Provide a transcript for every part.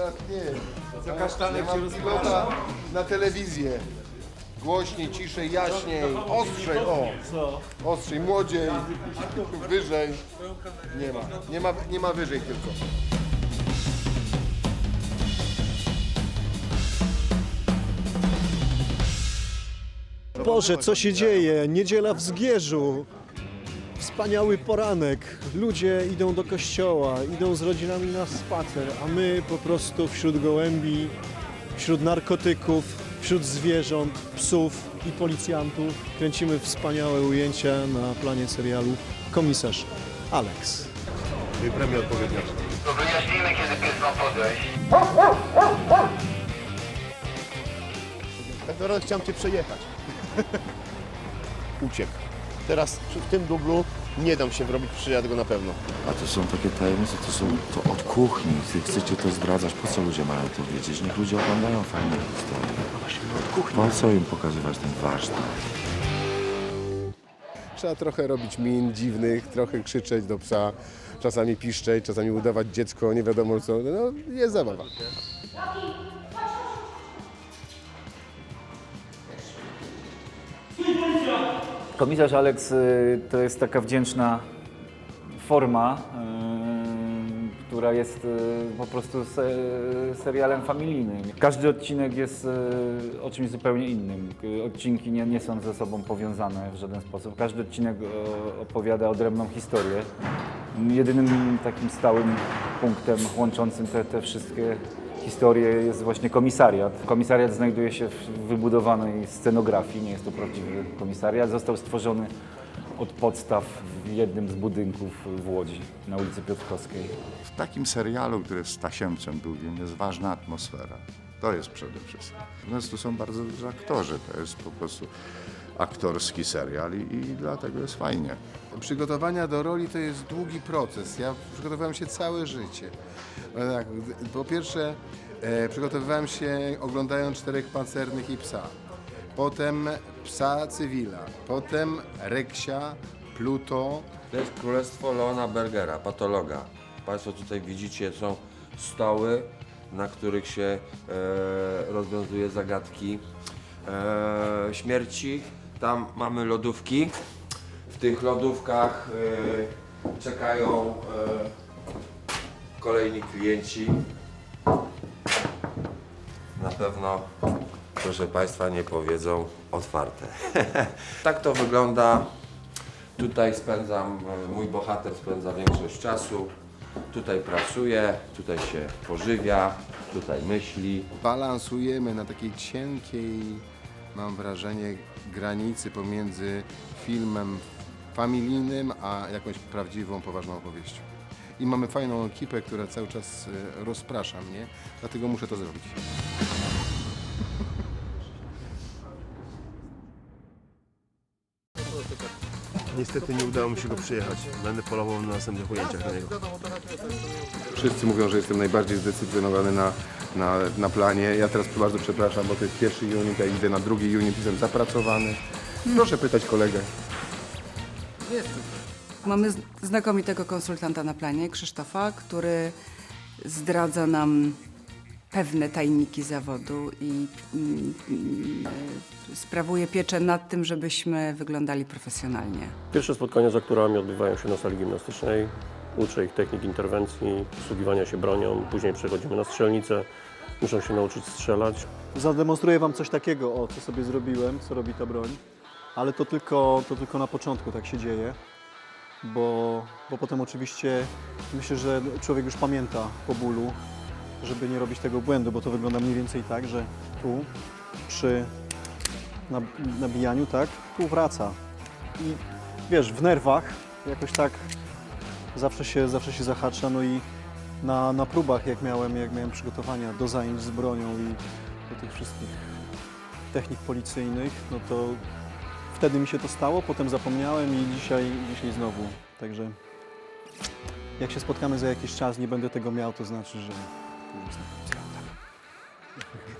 teraz nie. Co kasztanek się mam rozprasza. pilota na telewizję. Głośniej, ciszej, jaśniej, ostrzej, o. Ostrzej, młodziej, wyżej. Nie ma, nie ma, nie ma wyżej tylko. Boże, co się dzieje? Niedziela w Zgierzu. Wspaniały poranek. Ludzie idą do kościoła, idą z rodzinami na spacer, a my po prostu wśród gołębi, wśród narkotyków, wśród zwierząt, psów i policjantów kręcimy wspaniałe ujęcia na planie serialu Komisarz Alex. I premię odpowiednio. To wyjaśnimy, kiedy pies ma podejść. Tak naprawdę chciałem Cię przejechać. Uciekł. Teraz przy- w tym dublu nie dam się wrobić, przyjadę go na pewno. A to są takie tajemnice, to są to od kuchni. Wy chcecie to zdradzać, po co ludzie mają to wiedzieć? Niech ludzie oglądają fajne historie. Po co im pokazywać ten warsztat? Trzeba trochę robić min dziwnych, trochę krzyczeć do psa, czasami piszczeć, czasami udawać dziecko, nie wiadomo co. No, jest zabawa. Komisarz Alex y, to jest taka wdzięczna forma, y, która jest y, po prostu se, serialem familijnym. Każdy odcinek jest o czymś zupełnie innym. Odcinki nie, nie są ze sobą powiązane w żaden sposób. Każdy odcinek opowiada odrębną historię. Jedynym takim stałym punktem łączącym te, te wszystkie historie jest właśnie komisariat. Komisariat znajduje się w wybudowanej scenografii, nie jest to prawdziwy komisariat. Został stworzony od podstaw w jednym z budynków w Łodzi, na ulicy Piotrkowskiej. W takim serialu, który jest tasiemcem długim, jest ważna atmosfera. To jest przede wszystkim. Natomiast tu są bardzo dobrzy aktorzy. To jest po prostu aktorski serial i, i dlatego jest fajnie. Przygotowania do roli to jest długi proces. Ja przygotowywałem się całe życie. E, Tak, po pierwsze, e, przygotowywałem się oglądając Czterech Pancernych i Psa. Potem Psa Cywila. Potem Reksia, Pluto. To jest królestwo Leona Bergera, patologa. Państwo tutaj widzicie, są stoły, na których się e, rozwiązuje zagadki e, śmierci. Tam mamy lodówki. W tych lodówkach e, czekają e, kolejni klienci. Na pewno, proszę Państwa, nie powiedzą otwarte. tak to wygląda. Tutaj spędzam, e, mój bohater spędza większość czasu. Tutaj pracuje, tutaj się pożywia, tutaj myśli. Balansujemy na takiej cienkiej, mam wrażenie, granicy pomiędzy filmem familijnym, a jakąś prawdziwą, poważną opowieścią. I mamy fajną ekipę, która cały czas e, rozprasza mnie, dlatego muszę to zrobić. Niestety nie udało mi się go przyjechać. Będę polował na następnych ujęciach na niego. Wszyscy mówią, że jestem najbardziej zdecydowany na, na, na planie. Ja teraz bardzo przepraszam, bo to jest pierwszy unit, ja idę na drugi unit, jestem zapracowany. Proszę pytać kolegę. Mamy z- znakomitego konsultanta na planie, Krzysztofa, który zdradza nam pewne tajniki zawodu i mm, mm, e, sprawuje pieczę nad tym, żebyśmy wyglądali profesjonalnie. Pierwsze spotkania z aktorami odbywają się na sali gimnastycznej. Uczę ich technik interwencji, posługiwania się bronią. Później przechodzimy na strzelnicę. Muszą się nauczyć strzelać. Zademonstruję Wam coś takiego, o co sobie zrobiłem, co robi ta broń. Ale to tylko, to tylko na początku tak się dzieje, bo, bo potem oczywiście myślę, że człowiek już pamięta po bólu, żeby nie robić tego błędu, bo to wygląda mniej więcej tak, że tu przy nab- nabijaniu, tak, tu wraca. I wiesz, w nerwach jakoś tak zawsze się, zawsze się zahacza, no i na, na próbach, jak miałem, jak miałem przygotowania do zajęć z bronią i do tych wszystkich technik policyjnych, no to wtedy mi się to stało, potem zapomniałem i dzisiaj, dzisiaj znowu. Także jak się spotkamy za jakiś czas, nie będę tego miał, to znaczy, że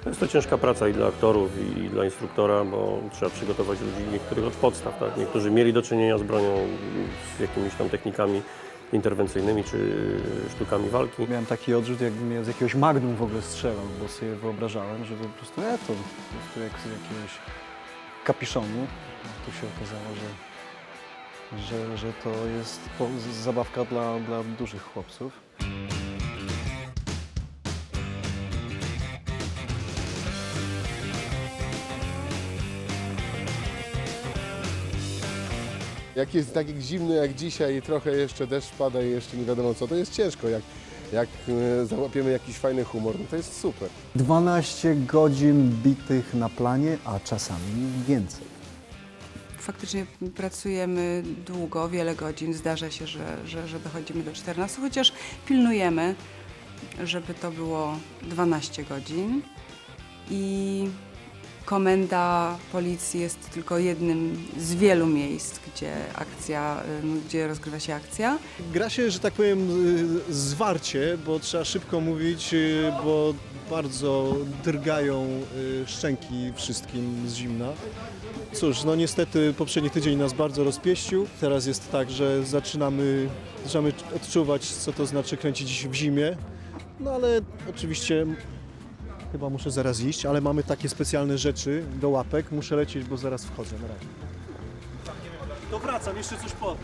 to. Jest to ciężka praca i dla aktorów, i dla instruktora, bo trzeba przygotować ludzi niektórych od podstaw. Tak? Niektórzy mieli do czynienia z bronią, z jakimiś tam technikami, interwencyjnymi czy sztukami walki. Miałem taki odrzut, jakbym ja z jakiegoś magnum w ogóle strzelał, bo sobie wyobrażałem, że po prostu ja to po jak z jakiegoś kapiszonu. Tu się okazało, że, że, że to jest zabawka dla, dla dużych chłopców. Jak jest tak zimno jak dzisiaj i trochę jeszcze deszcz pada i jeszcze nie wiadomo co, to jest ciężko. Jak, jak e, załapiemy jakiś fajny humor, no to jest super. 12 godzin bitych na planie, a czasami więcej. Faktycznie pracujemy długo, wiele godzin. Zdarza się, że, że, że dochodzimy do 14, chociaż pilnujemy, żeby to było 12 godzin. I komenda policji jest tylko jednym z wielu miejsc, gdzie akcja, ym, gdzie rozgrywa się akcja. Gra się, że tak powiem, y, zwarcie, bo trzeba szybko mówić, y, bo bardzo drgają y, szczęki wszystkim z zimna. Cóż, no niestety poprzedni tydzień nas bardzo rozpieścił. Teraz jest tak, że zaczynamy, zaczynamy odczuwać, co to znaczy kręcić w zimie. No ale oczywiście chyba muszę zaraz iść, ale mamy takie specjalne rzeczy do łapek. Muszę lecieć, bo zaraz wchodzę. Na razie. To wracam, jeszcze coś pod.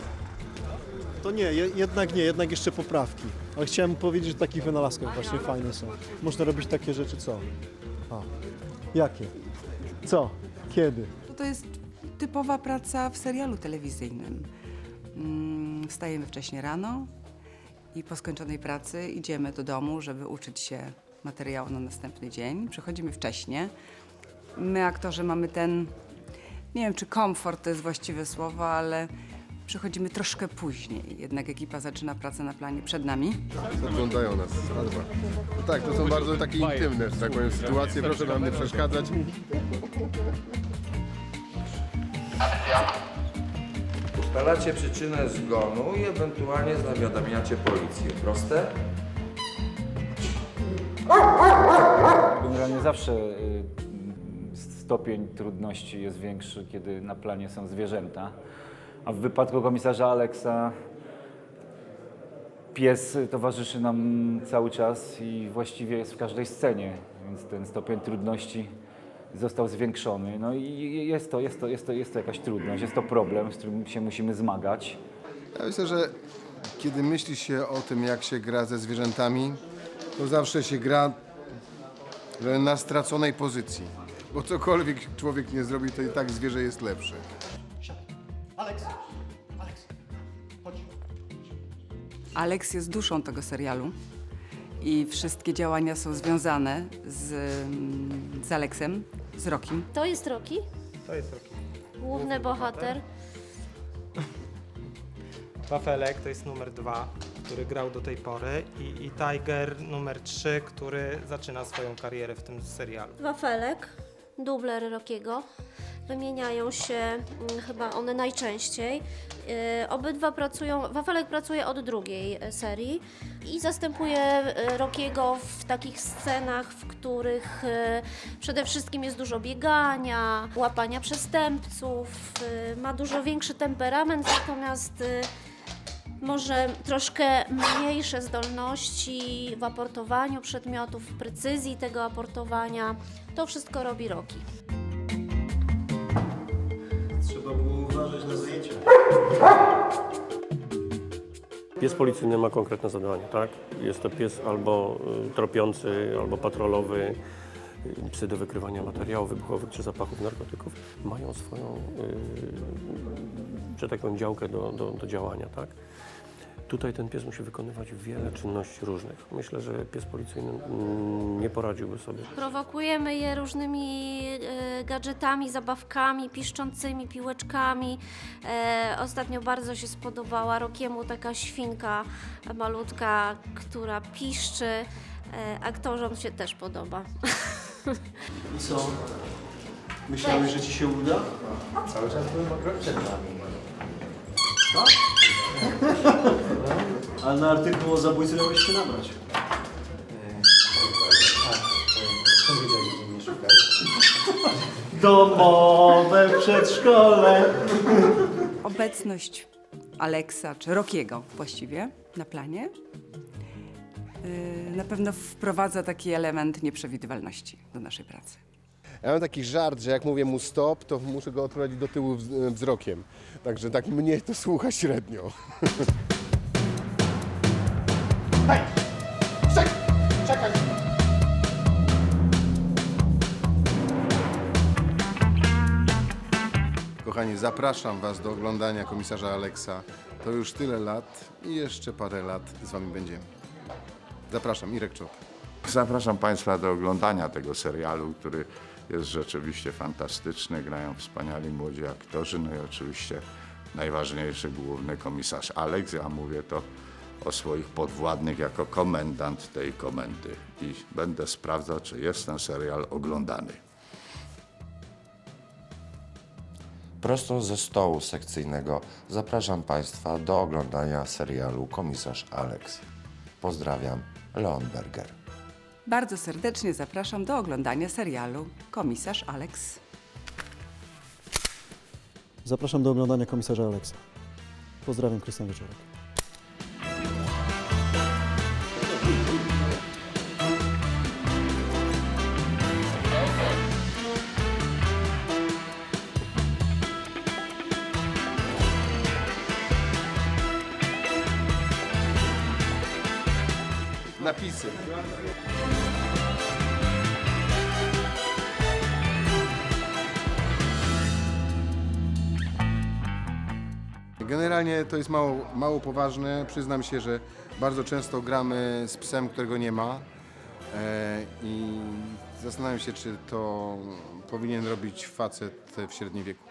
To nie, je, jednak nie, jednak jeszcze poprawki. Ale chciałem powiedzieć, że takich wynalazkach właśnie fajne są. Można robić takie rzeczy, co? A, jakie? Co? Kiedy? To jest typowa praca w serialu telewizyjnym. Mm, Wstajemy wcześnie rano i po skończonej pracy idziemy do domu, żeby uczyć się materiału na następny dzień. Przychodzimy wcześnie. My, aktorzy, mamy ten, nie wiem czy komfort to jest właściwe słowo, ale przychodzimy troszkę później. Jednak ekipa zaczyna pracę na planie przed nami. Oglądają nas. No tak, to są bardzo takie intymne, że tak powiem, sytuacje. Proszę nam nie przeszkadzać. Ustalacie przyczynę zgonu i ewentualnie zawiadamiacie policję. Proste? Generalnie zawsze y, stopień trudności jest większy, kiedy na planie są zwierzęta. A w wypadku komisarza Aleksa pies towarzyszy nam cały czas i właściwie jest w każdej scenie, więc ten stopień trudności został zwiększony. No i jest to, jest to, jest to, jest to jakaś trudność, jest to problem, z którym się musimy zmagać. Ja myślę, że kiedy myśli się o tym, jak się gra ze zwierzętami, to zawsze się gra na straconej pozycji. Bo cokolwiek człowiek nie zrobi, to i tak zwierzę jest lepsze. Alex jest duszą tego serialu i wszystkie działania są związane z, mm, z Aleksem, z Rokim. To jest Roki, To jest Rocky. główny bohater. Wafelek to jest numer dwa, który grał do tej pory i, i Tiger numer trzy, który zaczyna swoją karierę w tym serialu. Wafelek, dubler Rokiego. Wymieniają się mm, chyba one najczęściej. Yy, obydwa pracują, Wafelek pracuje od drugiej e, serii i zastępuje e, Rokiego w takich scenach, w których e, przede wszystkim jest dużo biegania, łapania przestępców, ma dużo większy temperament, natomiast może troszkę mniejsze zdolności w aportowaniu przedmiotów, w precyzji tego aportowania. To wszystko robi Roki. Trzeba było uważać na zajęcia. Pies policyjny ma konkretne zadanie, tak? Jest to pies albo y, tropiący, albo patrolowy, psy do wykrywania materiałów wybuchowych czy zapachów narkotyków. Mają swoją, y, że tak powiem, działkę do, do, do działania, tak? Tutaj ten pies musi wykonywać wiele czynności różnych. Myślę, że pies policyjny mm, nie poradziłby sobie. Prowokujemy je różnymi e, gadżetami, zabawkami, piszczącymi piłeczkami. E, ostatnio bardzo się spodobała Rokiemu taka świnka malutka, która piszczy. E, aktorzom się też podoba. I co? Myślałeś, że ci się uda? Cały czas byłem akurat przed nami. Ale na artykuł o zabójcy miałeś się nabrać. Skąd wiedziałeś, że mnie szukać? Domowe przedszkole. Obecność Alexa czy Rokiego właściwie na planie, yy, na pewno wprowadza taki element nieprzewidywalności do naszej pracy. Ja mam taki żart, że jak mówię mu stop, to muszę go odprowadzić do tyłu wz- wzrokiem. Także tak mnie to słucha średnio. Kochani, zapraszam Was do oglądania komisarza Aleksa. To już tyle lat i jeszcze parę lat z Wami będziemy. Zapraszam, Irek Czop. Zapraszam Państwa do oglądania tego serialu, który jest rzeczywiście fantastyczny. Grają wspaniali młodzi aktorzy, no i oczywiście najważniejszy główny komisarz Aleks. Ja mówię to o swoich podwładnych jako komendant tej komendy i będę sprawdzał, czy jest ten serial oglądany. Prosto ze stołu sekcyjnego zapraszam Państwa do oglądania serialu Komisarz Alex. Pozdrawiam, Leon Berger. Bardzo serdecznie zapraszam do oglądania serialu Komisarz Alex. Zapraszam do oglądania komisarza Aleksa. Pozdrawiam, Krystian Wieczorek. Napisy. Generalnie to jest mało, mało poważne. Przyznam się, że bardzo często gramy z psem, którego nie ma. E, I zastanawiam się, czy to powinien robić facet w średnim wieku.